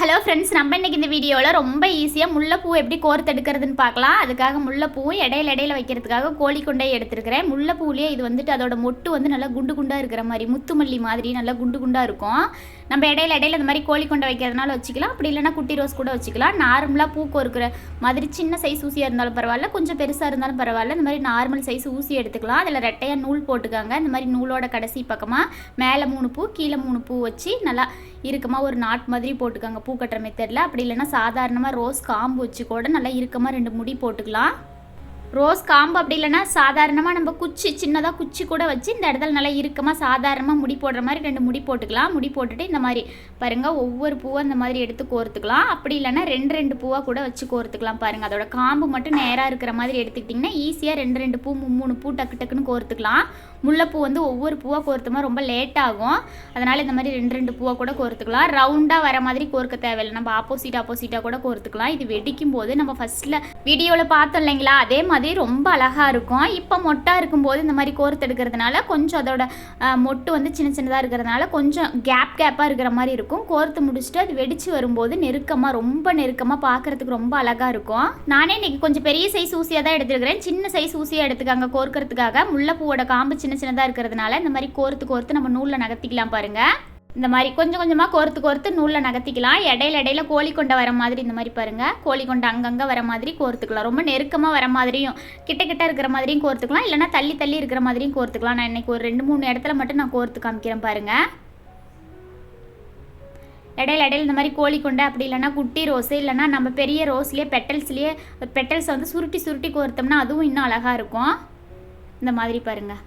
Hello friends நம்ம இன்னைக்கு இந்த வீடியோவில் ரொம்ப ஈஸியாக முல்லைப்பூ எப்படி கோர்த்து எடுக்கிறதுன்னு பார்க்கலாம். அதுக்காக முல்லைப்பூவும் இடையில இடையில வைக்கிறதுக்காக கோழி கொண்டே எடுத்துருக்கிறேன். முல்லைப்பூலேயே இது வந்துட்டு அதோட மொட்டு வந்து நல்லா குண்டு குண்டாக இருக்கிற மாதிரி முத்துமல்லி மாதிரி நல்லா குண்டு குண்டாக இருக்கும். நம்ம இடையில இடையில இந்த மாதிரி கோழி கொண்டை வைக்கிறதுனால வச்சுக்கலாம். அப்படி இல்லைன்னா குட்டி ரோஸ் கூட வச்சுக்கலாம். நார்மலாக பூ கோர்க்கிற மாதிரி சின்ன சைஸ் ஊசியாக இருந்தாலும் பரவாயில்ல கொஞ்சம் பெருசாக இருந்தாலும் பரவாயில்ல. இந்த மாதிரி நார்மல் சைஸ் ஊசி எடுத்துக்கலாம். அதில் ரெட்டையாக நூல் போட்டுக்காங்க. இந்த மாதிரி நூலோட கடைசி பக்கமாக மேலே மூணு பூ கீழே மூணு பூ வச்சு நல்லா இறுக்கமாக ஒரு நாட் மாதிரி போட்டுக்கோங்க. பூ கட்டுற மெத்தடில் அப்படி இல்லைன்னா சாதாரணமாக ரோஸ் காம்பு வச்சு கூட நல்லா இறுக்கமாக ரெண்டு முடி போட்டுக்கலாம். ரோஸ் காம்பு அப்படி இல்லைன்னா சாதாரணமாக நம்ம குச்சி சின்னதாக குச்சி கூட வச்சு இந்த இடத்துல நல்லா இறுக்கமாக சாதாரணமாக முடி போடுற மாதிரி ரெண்டு முடி போட்டுக்கலாம். முடி போட்டுட்டு இந்த மாதிரி பாருங்கள் ஒவ்வொரு பூவை இந்த மாதிரி எடுத்து கோர்த்துக்கலாம். அப்படி இல்லைன்னா ரெண்டு ரெண்டு பூவாக கூட வச்சு கோர்த்துக்கலாம் பாருங்கள் அதோட காம்பு மட்டும் நேராக இருக்கிற மாதிரி எடுத்துக்கிட்டிங்கன்னா ஈஸியாக ரெண்டு ரெண்டு பூ மூ- மூணு பூ டக்கு டக்குன்னு கோர்த்துக்கலாம். முல்லைப்பூ வந்து ஒவ்வொரு பூவாக கோர்த்துமா ரொம்ப லேட் ஆகும். அதனால் இந்த மாதிரி ரெண்டு ரெண்டு பூவாக கூட கோர்த்துக்கலாம். ரவுண்டாக வர மாதிரி கோர்க்க தேவையில்லை. நம்ம ஆப்போசிட் ஆப்போசிட்டாக கூட கோர்த்துக்கலாம். இது வெடிக்கும் போது நம்ம ஃபஸ்ட்டில் வீடியோவில் பார்த்தோம் இல்லைங்களா? அதே மாதிரி அதே ரொம்ப அழகாக இருக்கும். இப்போ மொட்டா இருக்கும்போது இந்த மாதிரி கோர்த்து எடுக்கிறதுனால கொஞ்சம் அதோட மொட்டு வந்து சின்ன சின்னதாக இருக்கிறதுனால கொஞ்சம் கேப் கேப்பாக இருக்கிற மாதிரி இருக்கும். கோர்த்து முடிச்சுட்டு அது வெடிச்சு வரும்போது நெருக்கமாக ரொம்ப நெருக்கமாக பார்க்கறதுக்கு ரொம்ப அழகாக இருக்கும். நானே இன்னைக்கு கொஞ்சம் பெரிய சைஸ் ஊசியாக தான் எடுத்துருக்கிறேன். சின்ன சைஸ் ஊசியாக எடுத்துக்காங்க கோர்க்கறதுக்காக. முல்லைப்பூவோட காம்பு சின்ன சின்னதாக இருக்கிறதுனால இந்த மாதிரி கோர்த்து கோர்த்து நம்ம நூலில் நகர்த்திக்கலாம் பாருங்கள் இந்த மாதிரி கொஞ்சம் கொஞ்சமாக கோர்த்து கோர்த்து நூலில் நகர்த்திக்கலாம். இடையில இடையில கோழி கொண்டை வர மாதிரி இந்த மாதிரி பாருங்க. கோழி கொண்டை அங்கங்கே வர மாதிரி கோர்த்துக்கலாம். ரொம்ப நெருக்கமாக வர மாதிரியும் கிட்ட கிட்ட இருக்கிற மாதிரியும் கோர்த்துக்கலாம். இல்லைனா தள்ளி தள்ளி இருக்கிற மாதிரியும் கோர்த்துக்கலாம். நான் இன்னைக்கு ஒரு ரெண்டு மூணு இடத்துல மட்டும் நான் கோர்த்து காமிக்கிறேன் பாருங்கள் இடையில இடையில இந்த மாதிரி கோழி கொண்டை அப்படி இல்லைன்னா குட்டி ரோஸு இல்லைன்னா நம்ம பெரிய ரோஸ்லேயே பெட்டல்ஸ்லேயே பெட்டல்ஸ் வந்து சுருட்டி சுருட்டி கோர்த்தோம்னா அதுவும் இன்னும் அழகாக இருக்கும். இந்த மாதிரி பாருங்கள்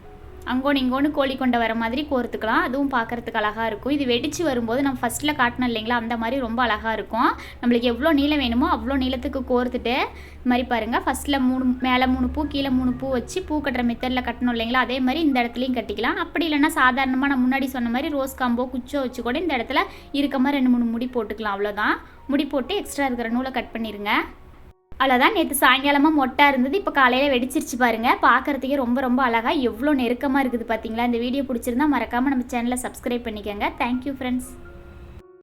அங்கோன்னு இங்கோன்னு கோழி கொண்ட வர மாதிரி கோர்த்துக்கலாம். அதுவும் பார்க்கறதுக்கு அழகாக இருக்கும். இது வெடிச்சு வரும்போது நம்ம ஃபஸ்ட்டில் காட்டினோம் இல்லைங்களா? அந்த மாதிரி ரொம்ப அழகாக இருக்கும். நம்மளுக்கு எவ்வளோ நீளம் வேணுமோ அவ்வளோ நீளத்துக்கு கோர்த்துட்டு இது மாதிரி பாருங்கள் ஃபஸ்ட்டில் மூணு மேலே மூணு பூ கீழே மூணு பூ வச்சு பூ கட்டுற மெத்தடில் கட்டணும் இல்லைங்களா? அதே மாதிரி இந்த இடத்துலையும் கட்டிக்கலாம். அப்படி இல்லைனா சாதாரணமாக நான் முன்னாடி சொன்ன மாதிரி ரோஸ் காம்போ குச்சோ வச்சு கூட இந்த இடத்துல இருக்கமாக ரெண்டு மூணு முடி போட்டுக்கலாம். அவ்வளோதான் முடி போட்டு எக்ஸ்ட்ரா இருக்கிற நூலை கட் பண்ணிடுங்க அவ்வளோதான் நேற்று சாயங்காலமாக மொட்டாக இருந்தது இப்போ காலையில் வெடிச்சிருச்சு பாருங்கள் பார்க்கறதுக்கே ரொம்ப ரொம்ப அழகாக எவ்வளோ நெருக்கமாக இருக்குது பார்த்தீங்களா இந்த வீடியோ பிடிச்சிருந்தா மறக்காமல் நம்ம சேனலை சப்ஸ்கிரைப் பண்ணிக்கோங்க. Thank you friends